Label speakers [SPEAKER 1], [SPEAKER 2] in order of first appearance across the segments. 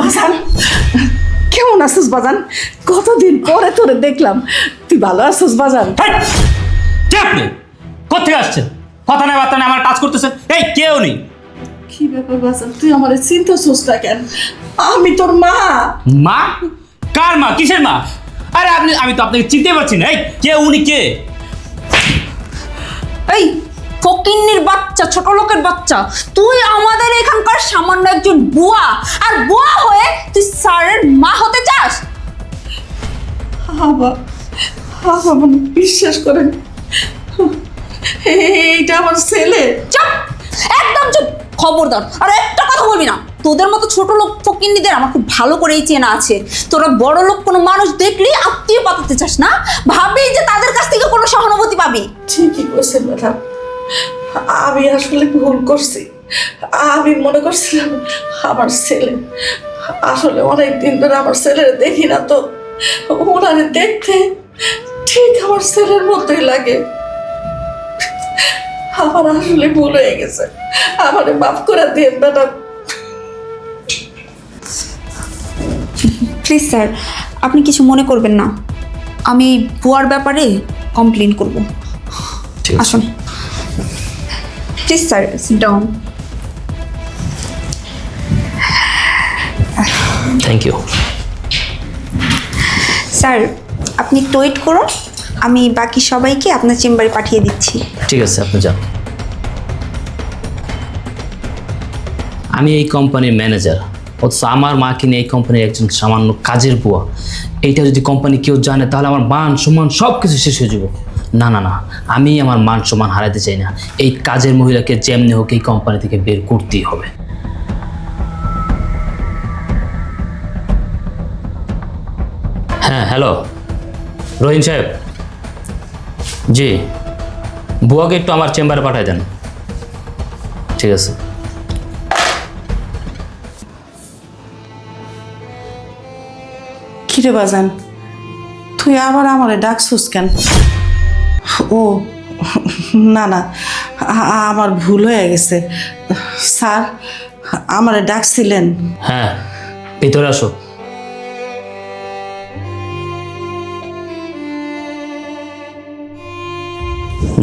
[SPEAKER 1] বাজান কেমন আছিস বাজান? কতদিন পরে তোরে দেখলাম। তুই ভালো আছিস বাজান!
[SPEAKER 2] কে আপনি? কোথেকে আসছেন? কথা নেই বার্তা আমার কাজ করতেছেন এই কেউ নেই।
[SPEAKER 1] কি ব্যাপার বাজান? তুই আমার চিন্তা সোচটা কেন? আমি তোর মা।
[SPEAKER 2] মা? কার মা? কিসের মা? আরে আপনি আমি তো আপনাকে চিনতে পারছি না। এই কে উনি কে?
[SPEAKER 3] এই ফকিন্নির বাচ্চা ছোট লোকের বাচ্চা। তুই আমাদের এখানকার সামান্য একজন বুয়া। আর বুয়া হয়ে তুই স্যারের মা হতে চাস?
[SPEAKER 1] মানে বিশ্বাস করেন। এইটা আমার ছেলে।
[SPEAKER 3] চুপ! একদম চুপ! খবরদার। আর একটা কথা বলবি না। তোদের মতো ছোট লোক ফকিন্নিদের আমার খুব ভালো করেই চেনা আছে। তোরা বড় লোক কোনো মানুষ দেখলেই আত্মীয় পাতাতে চাস না? ভাবি যে তাদের কাছ থেকে কোনো সহানুভূতি পাবি?
[SPEAKER 1] ঠিকই কইছেন ম্যাডাম। আমি আসলে ভুল করছি। আমি মনে করছিলাম আমার ছেলে। আসলে অনেক দিন ধরে আমার ছেলের দেখি না তো। ওনারে দেখতে ঠিক আমার ছেলের মতোই লাগে। আমার আসলে ভুল হয়ে গেছে। আমারে মাফ করে দিন ম্যাডাম।
[SPEAKER 3] প্লিজ স্যার আপনি কিছু মনে করবেন না। আমি বুয়ার ব্যাপারে কমপ্লেন করব।
[SPEAKER 2] ঠিক
[SPEAKER 3] আসুন। Please sir sit down
[SPEAKER 2] thank you
[SPEAKER 3] sir আপনি একটু ওয়েট করুন। আমি বাকি সবাইকে আপনার চেম্বারে পাঠিয়ে দিচ্ছি।
[SPEAKER 2] ঠিক আছে আপনি যান। আমি এই কোম্পানির ম্যানেজার অথচ আমার মাকে নিয়ে এই কোম্পানির একজন সামান্য কাজের বুয়া। এইটা যদি কোম্পানি কেউ জানে তাহলে আমার মান সম্মান সব কিছু শেষ হয়ে যাবে। না না না, আমি আমার মান সম্মান হারাতে চাই না। এই কাজের মহিলাকে যেমনি হোক এই কোম্পানি থেকে বের করতেই হবে। হ্যাঁ হ্যালো রহিম সাহেব। জি, বুয়াকে একটু আমার চেম্বারে পাঠিয়ে দেন। ঠিক আছে।
[SPEAKER 1] কিরে বাজান, তুই আবার আমারে ডাকছুস কেন? ও, না না আমার ভুল হয়ে গেছে। স্যার, আমারে ডাকছিলেন।
[SPEAKER 2] হ্যাঁ ভিতরে আসো।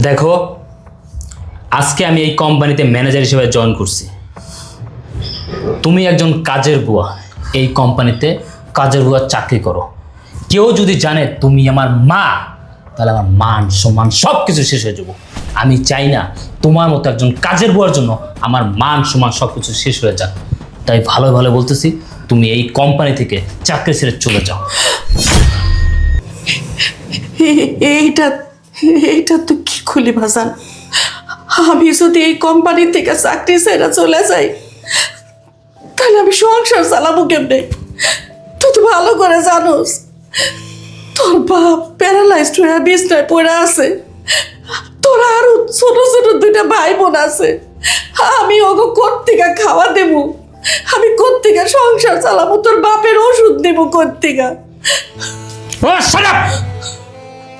[SPEAKER 2] দেখো, আজকে আমি এই কোম্পানিতে ম্যানেজার হিসেবে জয়েন করছি। তুমি একজন কাজের বুয়া। এই কোম্পানিতে কাজের বুয়ার চাকরি করো। কেউ যদি জানে তুমি আমার মা তাহলে আমার মান, সম্মান সব কিছু শেষ হয়ে যাব। আমি চাই না তোমার মতো একজন কাজের বুয়ার জন্য আমার মান, সম্মান সব কিছু শেষ হয়ে যাক। তাই ভালো ভালো বলতেছি, তুমি এই কোম্পানি থেকে চাকরি ছেড়ে চলে যাও।
[SPEAKER 1] এইটা এইটা তো কি খুলি ভাসান? আমি যদি এই কোম্পানি থেকে চাকরি ছেড়ে চলে যাই, তাহলে আমি সংসার চালাবো কেমনে? তুই তো ভালো করে জানোস। তোর বাপ প্যারালাইজড হয়ে বিছনায় পড়ে আছে। তোর আরও ছোট ছোট দুইটা ভাই বোন আছে। আমি ওগো কোত্থেকে খাওয়া দেবো? আমি কোত্থেকে সংসার চালাবো? তোর বাপের ওষুধ দেবো
[SPEAKER 2] ও,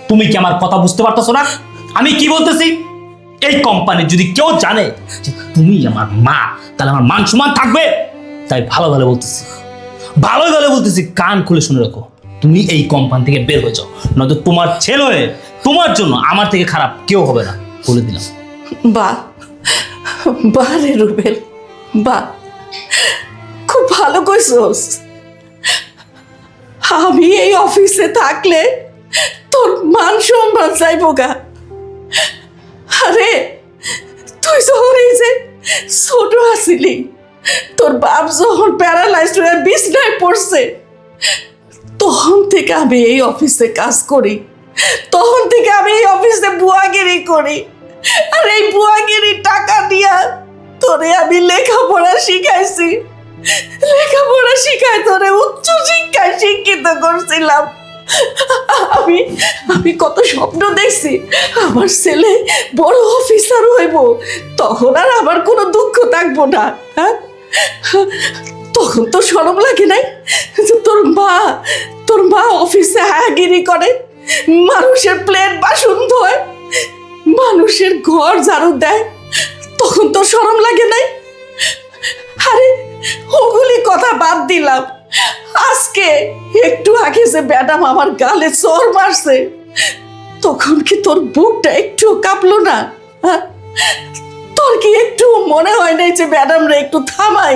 [SPEAKER 2] তুমি কি আমার কথা বুঝতে পারতেছো না? আমি কি বলতেছি? এই কোম্পানি যদি কেউ জানে যে তুমি আমার মা তাহলে আমার মান সম্মান থাকবে? তাই ভালো ভালো বলতেছি। ভালো ভালো বলতেছি কান খুলে শুনে রাখো। তুমি এই কোম্পানি থেকে বের হয়ে যাও। নয়তো তোমার ছেলে তোমার জন্য আমার থেকে খারাপ কেউ হবে না, বলে দিলাম।
[SPEAKER 1] বা বা রে রুবেল, বা, খুব ভালো কইছস। আমি এই অফিসে থাকলে তোর মান সম্মান চাইব গা। আরে, তুই যখন এই যে ছোট আছিলি, তোর বাপ যখন প্যারালাইজড হয়ে বিছনায় পড়ছে তখন থেকে আমি এই অফিসে কাজ করি। তখন থেকে আমি এই অফিসে বুয়াগিরি করি। আর এই বুয়াগিরির টাকা দিয়া তোরে আমি লেখাপড়া শিখাইছি। লেখাপড়া শিখাই তোরে উচ্চ শিক্ষায় শিক্ষিত করছিলাম। আমি আমি কত স্বপ্ন দেখছি, আমার ছেলে বড় অফিসার হইব, তখন আর আমার কোনো দুঃখ থাকব না হ্যাঁ? তখন তো সরম লাগে নাই তোর মা তোর মা অফিসে হায়াগিরি করে, মানুষের প্লেট বাসন ধোয়, মানুষের ঘর ঝাড়ু দেয়, তখন তো সরম লাগে নাই আরে, ওগুলি কথা বাদ দিলাম আজকে একটু আগে যে ম্যাডাম আমার গালে চোর মারছে, তখন কি তোর বুকটা একটু কাঁপলো না হ্যাঁ? তোর কি একটু মনে হয় নাই যে ম্যাডাম রে একটু থামাই?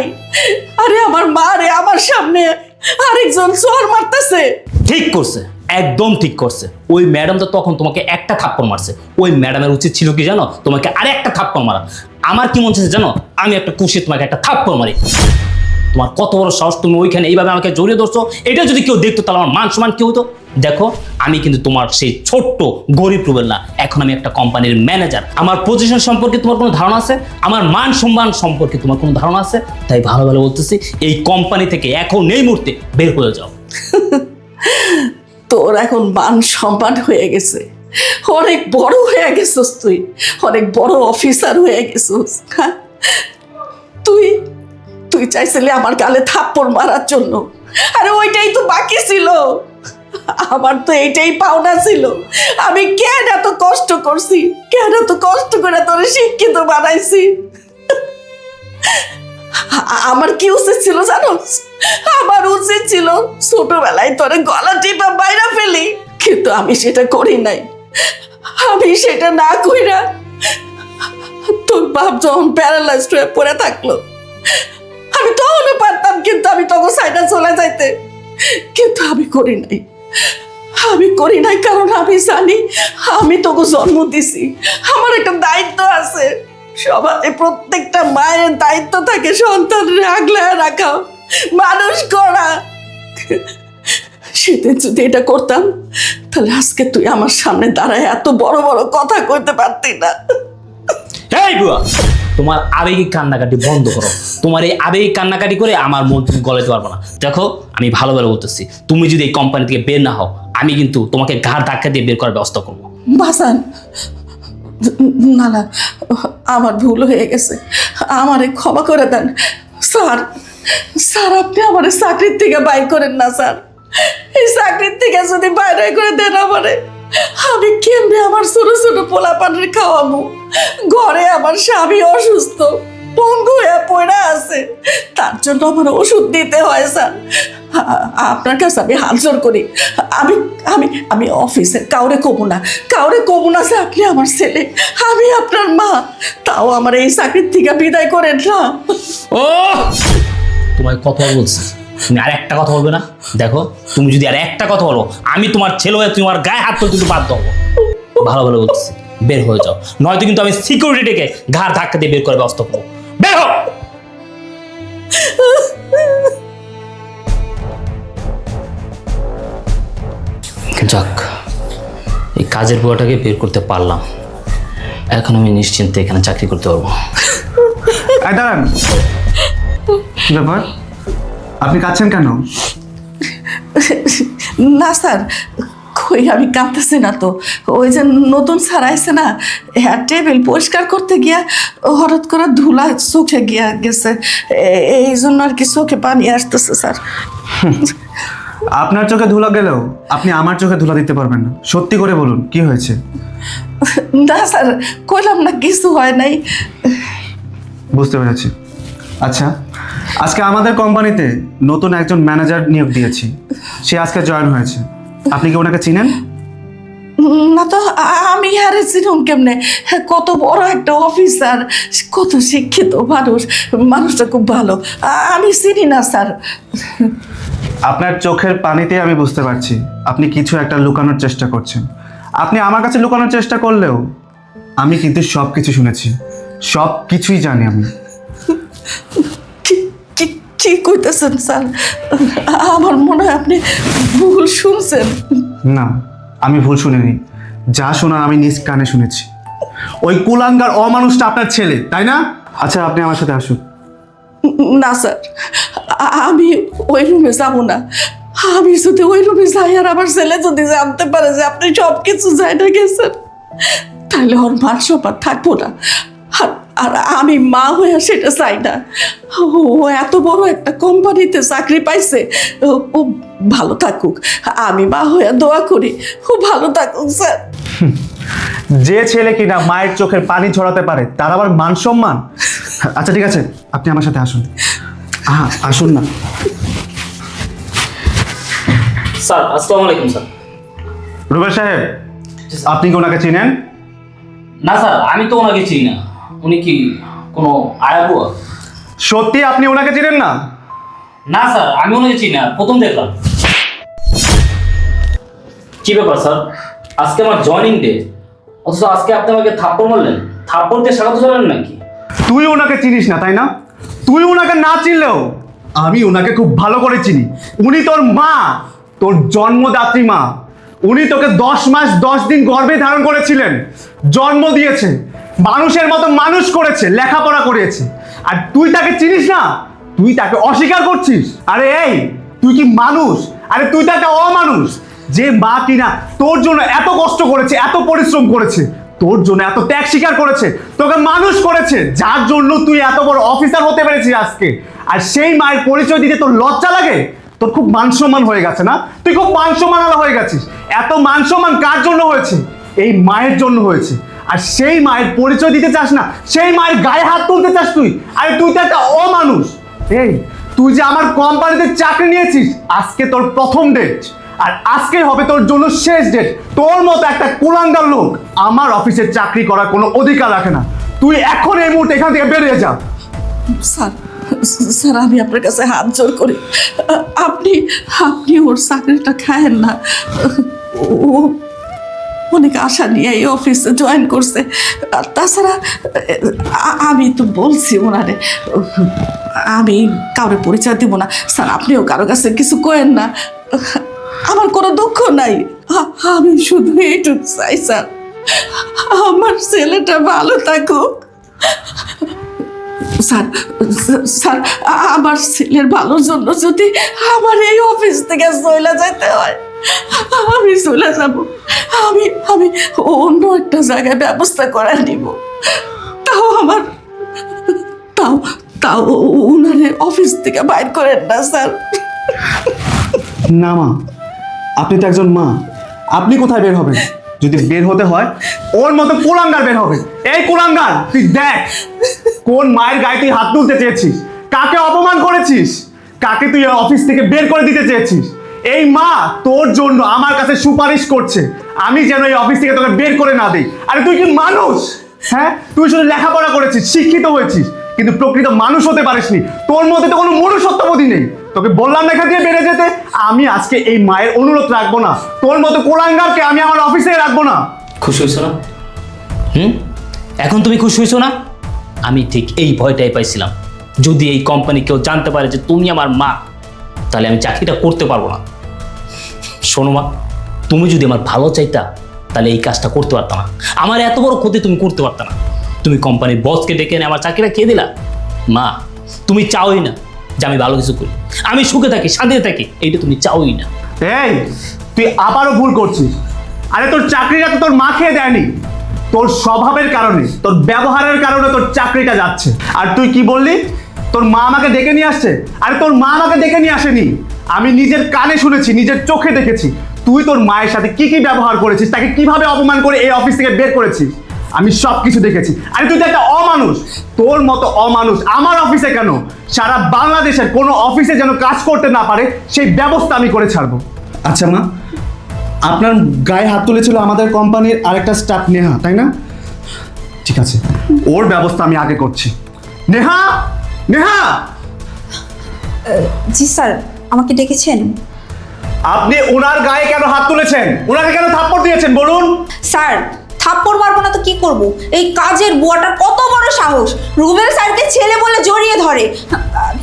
[SPEAKER 1] আরে আমার মা রে, আমার সামনে আরেকজন চোর মারতেছে।
[SPEAKER 2] ঠিক করছে, একদম ঠিক করছে। ওই ম্যাডাম তো তখন তোমাকে একটা থাপ্পড় মারছে। ওই ম্যাডামের উচিত ছিল কি জানো? তোমাকে আরে একটা থাপ্পড় মারা। আমার কি মন চাইছে জানো? আমি একটা কুশি তোমাকে একটা থাপ্পড় মারি। তোমার কত বড় সাহস, তুমি ওইখানে এইভাবে আমাকে জড়িয়ে ধরছো? এটা যদি কেউ দেখতো, তাহলে আমার মান সম্মান কি হতো? দেখো, আমি কিন্তু তোমার সেই ছোট্ট গরিব রুবেল না। এখন আমি একটা কোম্পানির ম্যানেজার আমার পজিশন সম্পর্কে তোমার কোনো ধারণা আছে? আমার মান সম্মান সম্পর্কে তোমার কোনো ধারণা আছে? তাই ভালো ভালো বলতেছি, এই কোম্পানি থেকে এখন এই মুহূর্তে বের হয়ে যাও।
[SPEAKER 1] তোর এখন মান সম্মান হয়ে গেছে। অনেক বড় হয়ে গেছিস তুই। অনেক বড় অফিসার হয়ে গেছিস। হ্যাঁ? তুই তুই চাইছিলি আমার গালে থাপ্পড় মারার জন্য। আরে ওইটাই তো বাকি ছিল। আমার তো এইটাই পাওনা ছিল। আমি কেন এত কষ্ট করছি? কেন এত কষ্ট করে তোর শিক্ষিত বানাইছি? আমার কি উচিত ছিল জানো? আমার উচিত ছিল ছোটবেলায় তোরে গলা টিপা বাইরা ফেলি, কিন্তু আমি সেটা করি নাই। আমি সেটা না কইরা তোর বাপ যখন প্যারালাইজড হয়ে পড়ে থাকল, আমি তখনও পারতাম কিন্তু আমি তখন সাইডা চলে যাইতে। কিন্তু আমি করি নাই। আমি করি নাই কারণ আমি জানি, আমি তোকে জন্ম দিছি। আমার একটা দায়িত্ব আছে। সমাজে প্রত্যেকটা মায়ের দায়িত্ব থাকে সন্তানের আগলায় রাখা, মানুষ করা। সেদিন যদি এটা করতাম, তাহলে আজকে তুই আমার সামনে দাঁড়ায় এত বড় বড় কথা কইতে পারতি না।
[SPEAKER 2] এই বুয়া, তোমার আবেগিক কান্নাকাটি বন্ধ করো। তোমার এই আবেগিক কান্নাকাটি করে আমার মন তুমি গলাতে পারব না। দেখো, আমি ভালো ভালো বলতেছি। তুমি যদি এই কোম্পানি থেকে বের না হও, আমি কিন্তু তোমাকে ঘাড় ধাক্কা দিয়ে বের করার ব্যবস্থা করব।
[SPEAKER 1] বাসান, না না, আমার ভুল হয়ে গেছে। আমারে ক্ষমা করে দেন। স্যার স্যার, আপনি আমার চাকরির থেকে বাইর করেন না, স্যার। এই চাকরির থেকে যদি বাইরে করে দেন আমারে, আমি কেমনে আমার ছোট ছোট পোলা পানির খাওয়াবো? ঘরে আমার স্বামী অসুস্থ, পঙ্গু হয়ে পড়ে আছে। তার জন্য আমার ওষুধ দিতে হয়, স্যার। আপনার কাছে আমি হাত করি। আমি আমি আমি অফিসের কাউরে কমু না। কাউরে কমু না যে আপনি আমার ছেলে, আমি আপনার মা। তাও আমার এই চাকরির থেকে বিদায় করেন, না।
[SPEAKER 2] ও! তোমায় কথা বলছি। তুমি আর একটা কথা বলবে না? দেখো, তুমি যদি আর একটা কথা বলো, আমি তোমার ছেলে হয়ে তোমার গায়ে হাত তুলতে বাধ্য হব। ভালো ভালো বলছি বের হয়ে যাও। নয়তো কিন্তু আমি সিকিউরিটিকে ঘাড় ধাক্কা দিয়ে বের করে ব্যবস্থা করব। বের হও! যাক এই কাজের বুয়াটাকে বের করতে পারলাম। এখন আমি নিশ্চিন্তে এখানে চাকরি করতে পারব।
[SPEAKER 4] দাঁড়ান। ব্যাপার? আপনি কাঁদছেন কেন?
[SPEAKER 1] না স্যার। কই আমি কাঁদতেছি না তো। ওই যে নতুন স্যার আইছে না হ্যাঁ টেবিল পরিষ্কার করতে গিয়া হঠাৎ করে ধুলা চোখে গিয়া গেছে। এই জন্য আর কি চোখে পানি আসতেছে স্যার।
[SPEAKER 4] আপনার চোখে ধুলা গেলেও আপনি আমার চোখে ধুলা দিতে পারবেন না। সত্যি করে বলুন কি হয়েছে?
[SPEAKER 1] না স্যার কইলাম না কিছু হয় নাই।
[SPEAKER 4] বুঝতে পেরেছি। আচ্ছা আজকে আমাদের কোম্পানিতে নতুন একজন ম্যানেজার নিয়োগ দিয়েছি। সে আজকে জয়েন হয়েছে। আপনি কি ওনাকে চিনেন?
[SPEAKER 1] না তো আমি আরে চিনুম কেমনে? কত বড় একটা অফিসার কত শিক্ষিত মানুষ মানুষটা খুব ভালো। আমি চিনি না স্যার।
[SPEAKER 4] আপনার চোখের পানিতে আমি বুঝতে পারছি আপনি কিছু একটা লুকানোর চেষ্টা করছেন। আপনি আমার কাছে লুকানোর চেষ্টা করলেও আমি কিন্তু সব কিছু শুনেছি। সব কিছুই জানি আমি।
[SPEAKER 1] কি- কি কইতেছেন স্যার? আমার মনে হয় আপনি ভুল শুনছেন।
[SPEAKER 4] না আমি ভুল শুনিনি। যা শোনার আমি নিজ কানে শুনেছি। ওই কুলাঙ্গার অমানুষটা আপনার ছেলে তাই না? আচ্ছা আপনি আমার সাথে আসুন।
[SPEAKER 1] না স্যার। আমি ওই রুমে যাব না। আমি যদি ওই রুমে যাই আর আমার ছেলে যদি জানতে পারে যে আপনি সব কিছু যাই না গেছেন তাহলে ওর মান সম্মান থাকব না। আর আর আমি মা হয়ে সেটা চাই না। ও এত বড় একটা কোম্পানিতে চাকরি পাইছে। ও- ভালো থাকুক। আমি মা হয়ে দোয়া করি। ও ভালো থাকুক স্যার।
[SPEAKER 4] যে ছেলে কিনা মায়ের চোখের পানি ছড়াতে পারে তার আবার মান সম্মান। আচ্ছা ঠিক আছে আপনি আমার সাথে আসুন। হ্যাঁ আসুন না।
[SPEAKER 2] স্যার আসসালামু আলাইকুম স্যার।
[SPEAKER 4] রুবেল সাহেব আপনি কি ওনাকে চিনেন?
[SPEAKER 2] না স্যার আমি তো ওনাকে চিনি না। উনি কি কোনো আয়াবুয়া
[SPEAKER 4] সত্যি আপনি ওনাকে চিনেন না?
[SPEAKER 2] না স্যার আমি ওনাকে চিনি না প্রথম দেখলাম। কি ব্যাপার স্যার? আজকে আমার জয়েনিং ডে। অথচ আজকে আপনি আমাকে থাপ্পড় মারলেন। থাপ্পড় দিয়ে স্বাগত জানালেন নাকি?
[SPEAKER 4] তুই ওনাকে চিনিস না তাই না? তুই ওনাকে না চিনলেও আমি ওনাকে খুব ভালো করে চিনি। উনি তোর মা তোর জন্মদাত্রী মা। উনি তোকে দশ মাস দশ দিন গর্ভে ধারণ করেছিলেন। জন্ম দিয়েছে। মানুষের মতো মানুষ করেছে, লেখাপড়া করেছে আর তুই তাকে চিনিস না? তুই তাকে অস্বীকার করছিস? আরে এই, তুই কি মানুষ? আরে তুই তো একটা অমানুষ। যে মা কিনা তোর জন্য এত কষ্ট করেছে, এত পরিশ্রম করেছে, তোর জন্য এত ত্যাগ স্বীকার করেছে, তোকে মানুষ করেছে, যার জন্য তুই এত বড় অফিসার হতে পেরেছিস আজকে। আর সেই মায়ের পরিচয় দিতে তোর লজ্জা লাগে? তোর খুব মান সম্মান হয়ে গেছে না? তুই খুব মান সম্মান আলা হয়ে গেছিস। এত মান সম্মান কার জন্য হয়েছে? এই মায়ের জন্য হয়েছে। আর সেই মায়ের পরিচয় দিতে চাস না, সেই মায়ের গায়ে হাত তুলতে চাস তুই, আরে তুই তো একটা অমানুষ। এই, তুই যে আমার কোম্পানিতে চাকরি নিয়েছিস, আজকে তোর প্রথম ডেট আর আজকে হবে তোর জন্য শেষ ডেট তোর মতো একটা কুলাঙ্গার লোক আমার অফিসে চাকরি করার কোনো অধিকার রাখে না। তুই এখন এই মুহূর্তে এখান থেকে বেরিয়ে যা।
[SPEAKER 1] স্যার স্যার, আমি আপনার কাছে হাত জোর করি। আপনি আপনি ওর চাকরিটা খায়েন না। ও অনেক আশা নিয়ে এই অফিসে জয়েন করছে। আর তাছাড়া আমি তো বলছি ওনারে, আমি কাউরে পরিচয় দিব না। স্যার, আপনিও কারও কাছে কিছু কয়েন না। আমার কোনো দুঃখ নাই। আমি শুধু এইটুকু চাই, স্যার। আমার ছেলেটা ভালো থাকুক। স্যার স্যার আমার ছেলের ভালোর জন্য যদি আমার এই অফিস থেকে চলে যেতে হয়, আমি চলে যাব। আমি আমি অন্য একটা জায়গায় ব্যবস্থা করে নিব। তাও আমার, তাও তাও উনারে অফিস থেকে বাইর করেন না, স্যার।
[SPEAKER 4] না মা, আপনি তো একজন মা। আপনি কোথায় বের হবেন? যদি বের হতে হয়, ওর মতো কোলাঙ্গার বের হবে। এই কোলাঙ্গার, তুই দেখ, কোন মায়ের গায়ে তুই হাত তুলতে চেয়েছিস? কাকে অপমান করেছিস? কাকে তুই অফিস থেকে বের করে দিতে চেয়েছিস? এই মা তোর জন্য আমার কাছে সুপারিশ করছে, আমি যেন এই অফিস থেকে তোকে বের করে না দিই। আরে তুই কি মানুষ? হ্যাঁ? তুই শুধু লেখাপড়া করেছিস, শিক্ষিত হয়েছিস। কিন্তু প্রকৃত মানুষ হতে পারিসনি। তোর মধ্যে তো কোনো মনুষ্যত্ববোধই নেই। তোকে বললাম না এখান থেকে বেড়ে যেতে, আমি আজকে এই মায়ের অনুরোধ রাখব না। তোর মতো কোলাঙ্গারকে আমি আমার অফিসে রাখব না।
[SPEAKER 2] খুশি হয়েছো না? হুম? এখন তুমি খুশি হয়েছো না? আমি ঠিক এই ভয়টাই পাইছিলাম। যদি এই কোম্পানি কেউ জানতে পারে যে তুমি আমার মা, তাহলে আমি চাকরিটা করতে পারব না। শোনো মা, তুমি যদি আমার ভালো চাইতা, তাহলে এই কাজটা করতে পারতাম না। আমার এত বড় ক্ষতি তুমি করতে পারতা না। তুমি কোম্পানির বসকে ডেকে এনে আমার চাকরিটা খেয়ে দিলা? মা, তুমি চাওই না যে আমি ভালো কিছু করি। আমি সুখে থাকি, শান্তিতে থাকি, এইটা তুমি চাওই না।
[SPEAKER 4] এই, তুই আবারও ভুল করছিস। আরে তোর চাকরিটা তো তোর মা খেয়ে দেয়নি। তোর স্বভাবের কারণে, তোর ব্যবহারের কারণে তোর চাকরিটা যাচ্ছে। আর তুই কি বললি? তোর মা আমাকে ডেকে নিয়ে আসছে। আরে তোর মা আমাকে ডেকে নিয়ে আসেনি। আমি নিজের কানে শুনেছি, নিজের চোখে দেখেছি। তুই তোর মায়ের সাথে কি কি ব্যবহার করেছিস, তাকে কীভাবে অপমান করে এই অফিস থেকে বের করেছিস? আমি সব কিছু দেখেছি। আরে তুই তো একটা অমানুষ। তোর মতো অমানুষ। আমার অফিসে কেন? সারা বাংলাদেশের কোনো অফিসে যেন কাজ করতে না পারে সেই ব্যবস্থা আমি করে ছাড়বো। আচ্ছা মা আপনার গায়ে হাত তুলেছিল আমাদের কোম্পানির আরেকটা স্টাফ নেহা তাই না? ঠিক আছে। ওর ব্যবস্থা আমি আগে করছি। নেহা! নেহা!
[SPEAKER 3] জি স্যার আমাকে ডেকেছেন?
[SPEAKER 4] আপনি ওনার গায়ে কেন হাত তুলেছেন? ওনাকে কেন থাপ্পড় দিয়েছেন বলুন।
[SPEAKER 3] স্যার থাপ্পড় মারবো না তো কি করব? এই কাজের বুয়াটার কত বড় সাহস। রুবেল স্যারকে ছেলে বলে জড়িয়ে ধরে।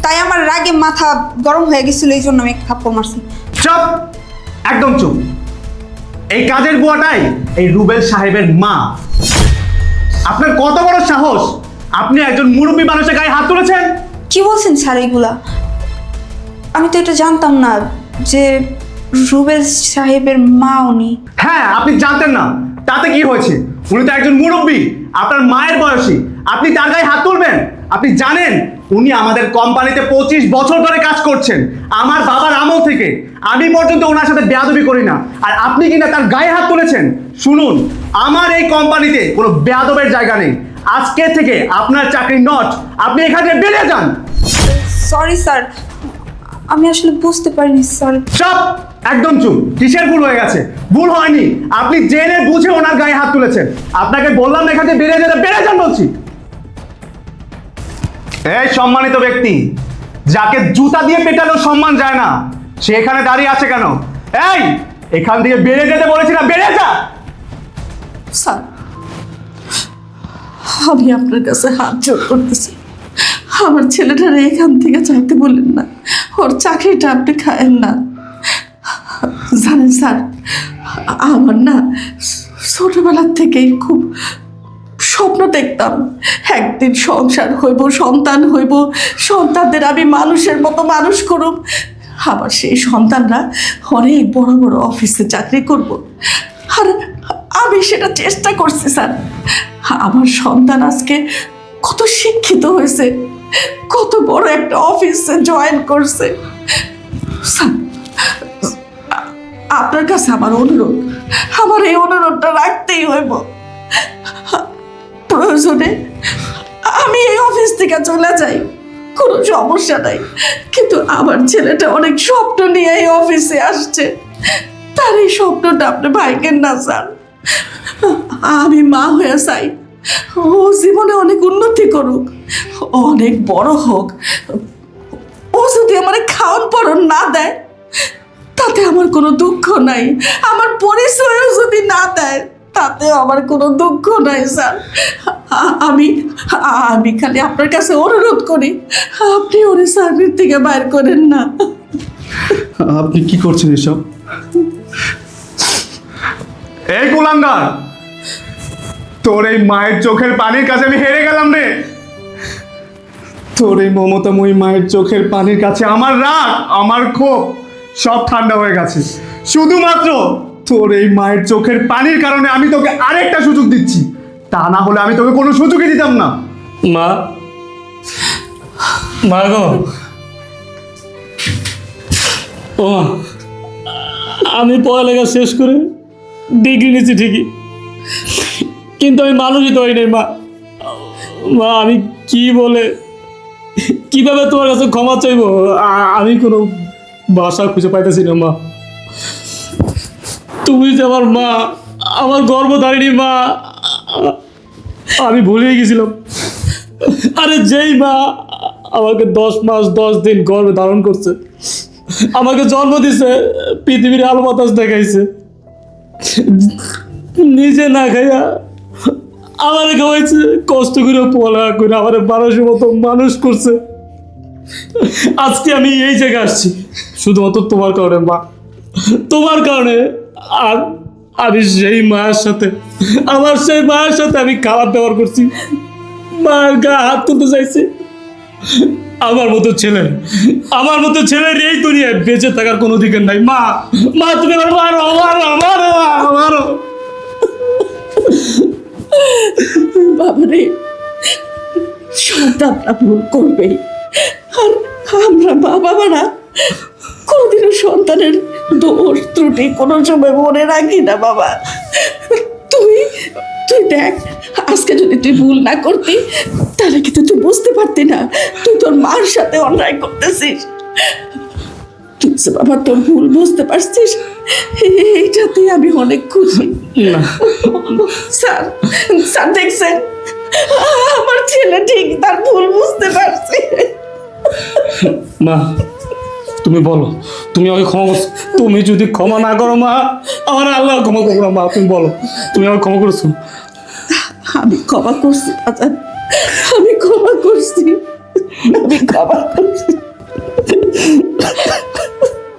[SPEAKER 3] তাই আমার রাগে মাথা গরম হয়ে গেছিল এই জন্য আমি একটা থাপ্পড় মারছি।
[SPEAKER 4] চুপ! একদম চুপ। এই কাজের বুয়াটাই এই রুবেল সাহেবের মা। আপনার কত বড় সাহস? আপনি একজন মুরব্বী মানুষের গায়ে হাত তুলেছেন?
[SPEAKER 3] কি বলছেন স্যার এইগুলা? আমি তো এটা জানতাম না যে রুবেল সাহেবের মা উনি।
[SPEAKER 4] হ্যাঁ আপনি জানতেন না। তাতে কি হয়েছে? উনি তো একজন মুরব্বী, আপনার মায়ের বয়সী। আপনি তার গায়ে হাত তুলবেন? আপনি জানেন, উনি আমাদের কোম্পানিতে পঁচিশ বছর ধরে কাজ করছেন, আমার বাবার আমল থেকে। আমি পর্যন্ত ওনার সাথে বেয়াদবি করি না। আর আপনি কিনা তার গায়ে হাত তুলেছেন? শুনুন, আমার এই কোম্পানিতে কোনো বেয়াদবের জায়গা নেই। আজকে থেকে আপনার চাকরি নট আপনি এখানে বেরিয়ে যান।
[SPEAKER 3] সরি স্যার আমি আসলে বুঝতে পারিনি স্যার।
[SPEAKER 4] সব একদম চুপ! কিসের ভুল হয়ে গেছে? ভুল হয়নি। আপনি জেনে বুঝে ওনার গায়ে হাত তুলেছেন। আপনাকে বললাম এখান বেড়ে যেতে। বেড়ে যান বলছি। এই সম্মানিত ব্যক্তি যাকে জুতা দিয়ে পেটানো সম্মান যায় না সে এখানে দাঁড়িয়ে আছে কেন? এই এখান থেকে বেড়ে যেতে বলেছি না বেড়ে যা!
[SPEAKER 1] স্যার আমি আপনার কাছে হাত জোর করতেছি। আমার ছেলেটারে এখান থেকে চাইতে বললেন না। ওর চাকরিটা আপনি খায়েন না। জানেন স্যার, আমার না ছোটবেলার থেকেই খুব স্বপ্ন দেখতাম, একদিন সংসার হইব, সন্তান হইব, সন্তানদের আমি মানুষের মতো মানুষ করব আবার সেই সন্তানরা অনেক বড় বড় অফিসে চাকরি করব। আর আমি সেটা চেষ্টা করছি, স্যার। আমার সন্তান আজকে কত শিক্ষিত হয়েছে। কত বড় একটা অফিসে জয়েন করছে। আপনার কাছে আমার অনুরোধ, আমার এই অনুরোধটা রাখতেই হইব। প্রয়োজনে আমি এই অফিস থেকে চলে যাই, কোনো সমস্যা নাই। কিন্তু আমার ছেলেটা অনেক স্বপ্ন নিয়ে এই অফিসে আসছে। তার এই স্বপ্নটা আপনি ভাইকেন না, স্যার। আমি মা হয়ে চাই। ও জীবনে অনেক উন্নতি করুক, অনেক বড় হোক। ও যদি আমার খাওয়ান পরন না দেয়, তাতে আমার কোনো দুঃখ নাই। আমার পরিচয়ও যদি না দেয়, তাতেও আমার কোনো দুঃখ নাই, স্যার। আমি আমি খালি আপনার কাছে অনুরোধ করি, আপনি ওরে চাকরির থেকে বাইর করেন না।
[SPEAKER 4] আপনি কি করছেন এসব? এই কুলাঙ্গার! তোর এই মায়ের চোখের পানির কাছে আমি হেরে গেলাম রে। তোর এই মমতাময়ী মায়ের চোখের পানির কাছে আমার রাগ, আমার ক্ষোভ, সব ঠান্ডা হয়ে গেছে। শুধুমাত্র তোর এই মায়ের চোখের পানির কারণে আমি তোকে আরেকটা সুযোগ দিচ্ছি। তা না হলে আমি তোকে কোনো সুযোগই দিতাম না।
[SPEAKER 5] মা মা গো। ও আমি পড়ালেখা শেষ করে ডিগ্রি নিচ্ছি ঠিকই। কিন্তু আমি মানুষই তো হই নাই মা। মা, আমি কি বলে, কীভাবে তোমার কাছে ক্ষমা চাইব? আমি কোনো ভাষা খুঁজে পাইতেছি না, মা। তুমি যে আমার মা, আমার গর্ভধারিণী মা, আমি ভুলেই গেছিলাম। আরে যেই মা আমাকে দশ মাস, দশ দিন গর্ভে ধারণ করছে, আমাকে জন্ম দিছে, পৃথিবীর আলো বাতাস দেখাইছে। নিজে না খাইয়া আমার খাওয়াইছে, কষ্ট করে পড়ালেখা করে আমার মানুষের মতো মানুষ করছে। আজকে আমি এই জায়গায় আসছি, শুধুমাত্র তোমার কারণে, মা। তোমার কারণে আর আমি সেই মায়ের সাথে, আমার সেই মায়ের সাথে আমি খাবার ব্যবহার করছি। মায়ের গা হাত তুলতে চাইছি। আমার মতো ছেলে, আমার মতো ছেলের এই দুনিয়ায় বেঁচে থাকার কোনো অধিকার নাই। মা মা, তুমি আমার মারো মারো মারো মারো
[SPEAKER 1] বাবারে সন্তানরা ভুল করবেই। আর আমরা বাবা মারা কোনোদিনও সন্তানের দোষ, ত্রুটি কোনো সময় মনে রাখি না, বাবা। তুই তুই দেখ, আজকে যদি তুই ভুল না করতি, তাহলে কিন্তু তুই বুঝতে পারতি না। তুই তোর মার সাথে অন্যায় করতেছিস। তুই বাবা তোর ভুল বুঝতে পারছিস এইটাতে আমি অনেক খুশি।
[SPEAKER 5] না।
[SPEAKER 1] স্যার স্যার দেখছেন? আমার ছেলে ঠিক তার ভুল বুঝতে পারছে।
[SPEAKER 5] মা তুমি বলো তুমি আমাকে ক্ষমা করছ তুমি যদি ক্ষমা না করো মা আমার আল্লাহ ক্ষমা করো না মা তুমি বলো তুমি আমাকে ক্ষমা করছ?
[SPEAKER 1] আমি ক্ষমা করছি আমি ক্ষমা করছি। আমি ক্ষমা করছি।